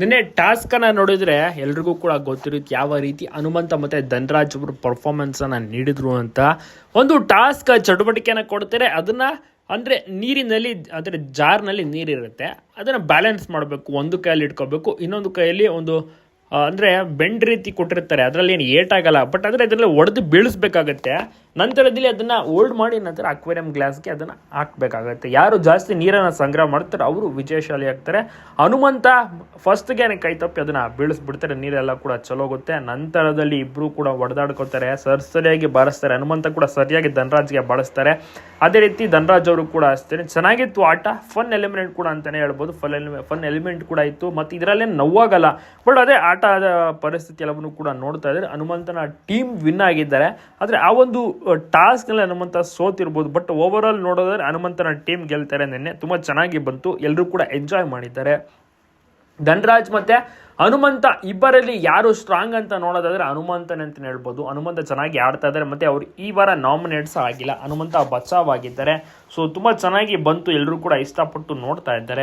ನಿನ್ನೆ ಟಾಸ್ಕನ್ನು ನೋಡಿದ್ರೆ ಎಲ್ರಿಗೂ ಕೂಡ ಗೊತ್ತಿರುತ್ತೆ ಯಾವ ರೀತಿ ಹನುಮಂತ ಮತ್ತು ಧನ್ರಾಜ್ ಅವರು ಪರ್ಫಾರ್ಮೆನ್ಸನ್ನು ನೀಡಿದ್ರು ಅಂತ. ಒಂದು ಟಾಸ್ಕ್ ಚಟುವಟಿಕೆಯನ್ನ ಕೊಡ್ತಾರೆ, ಅದನ್ನು ಅಂದರೆ ನೀರಿನಲ್ಲಿ, ಅಂದ್ರೆ ಜಾರ್ನಲ್ಲಿ ನೀರಿರುತ್ತೆ. ಅದನ್ನು ಬ್ಯಾಲೆನ್ಸ್ ಮಾಡಬೇಕು, ಒಂದು ಕೈಯಲ್ಲಿ ಇಟ್ಕೋಬೇಕು, ಇನ್ನೊಂದು ಕೈಯಲ್ಲಿ ಒಂದು ಅಂದ್ರೆ ಬೆಂಡ್ ರೀತಿ ಕೊಟ್ಟಿರ್ತಾರೆ. ಅದರಲ್ಲಿ ಏನು ಏಟಾಗಲ್ಲ. ಬಟ್ ಆದರೆ ಅದರಲ್ಲಿ ಒಡೆದು ಬೀಳಿಸ್ಬೇಕಾಗತ್ತೆ. ನಂತರದಲ್ಲಿ ಅದನ್ನ ಹೋಲ್ಡ್ ಮಾಡಿ ನಂತರ ಅಕ್ವೇರಿಯಂ ಗ್ಲಾಸ್ಗೆ ಅದನ್ನ ಹಾಕ್ಬೇಕಾಗತ್ತೆ. ಯಾರು ಜಾಸ್ತಿ ನೀರನ್ನು ಸಂಗ್ರಹ ಮಾಡ್ತಾರೆ ಅವರು ವಿಜಯಶಾಲಿ ಆಗ್ತಾರೆ. ಹನುಮಂತ ಫಸ್ಟ್ಗೆ ಕೈ ತಪ್ಪಿ ಅದನ್ನ ಬೀಳಿಸ್ಬಿಡ್ತಾರೆ. ನೀರೆಲ್ಲ ಕೂಡ ಚಲೋಗುತ್ತೆ. ನಂತರದಲ್ಲಿ ಇಬ್ರು ಕೂಡ ಒಡೆದಾಡ್ಕೋತಾರೆ ಸರ್ ಸರಿಯಾಗಿ ಬಾರಿಸ್ತಾರೆ. ಹನುಮಂತ ಕೂಡ ಸರಿಯಾಗಿ ಧನರಾಜ್ಗೆ ಬಾರಿಸ್ತಾರೆ. ಅದೇ ರೀತಿ ಧನರಾಜ್ ಅವರು ಕೂಡ ಅಷ್ಟೇ. ಚೆನ್ನಾಗಿತ್ತು ಆಟ. ಫನ್ ಎಲಿಮೆಂಟ್ ಕೂಡ ಅಂತಾನೆ ಹೇಳ್ಬೋದು. ಫನ್ ಎಲಿಮೆಂಟ್ ಫನ್ ಎಲಿಮೆಂಟ್ ಕೂಡ ಇತ್ತು. ಮತ್ತು ಇದರಲ್ಲೇ ನೋವಾಗಲ್ಲ. ಬಟ್ ಅದೇ ಆಟದ ಪರಿಸ್ಥಿತಿ ಎಲ್ಲವನ್ನು ಕೂಡ ನೋಡ್ತಾ ಇದ್ದಾರೆ. ಹನುಮಂತನ ಟೀಮ್ ವಿನ್ ಆಗಿದ್ದಾರೆ. ಆದರೆ ಆ ಒಂದು ಟಾಸ್ಕ್ನಲ್ಲಿ ಹನುಮಂತ ಸೋತಿರ್ಬೋದು. ಬಟ್ ಓವರ್ ನೋಡೋದಾದ್ರೆ ಹನುಮಂತನ ಟೀಮ್ ಗೆಲ್ತಾರೆ ನಿನ್ನೆ. ತುಂಬ ಚೆನ್ನಾಗಿ ಬಂತು. ಎಲ್ಲರೂ ಕೂಡ ಎಂಜಾಯ್ ಮಾಡಿದ್ದಾರೆ. ಧನರಾಜ್ ಮತ್ತು ಹನುಮಂತ ಇಬ್ಬರಲ್ಲಿ ಯಾರು ಸ್ಟ್ರಾಂಗ್ ಅಂತ ನೋಡೋದಾದ್ರೆ ಹನುಮಂತನೇ ಅಂತ ಹೇಳ್ಬೋದು. ಹನುಮಂತ ಚೆನ್ನಾಗಿ ಆಡ್ತಾ ಇದ್ದಾರೆ. ಮತ್ತು ಅವರು ಈ ವಾರ ನಾಮಿನೇಟ್ಸ್ ಆಗಿಲ್ಲ. ಹನುಮಂತ ಬಚಾವ್ ಆಗಿದ್ದಾರೆ. ಸೊ ತುಂಬ ಚೆನ್ನಾಗಿ ಬಂತು. ಎಲ್ಲರೂ ಕೂಡ ಇಷ್ಟಪಟ್ಟು ನೋಡ್ತಾ ಇದ್ದಾರೆ.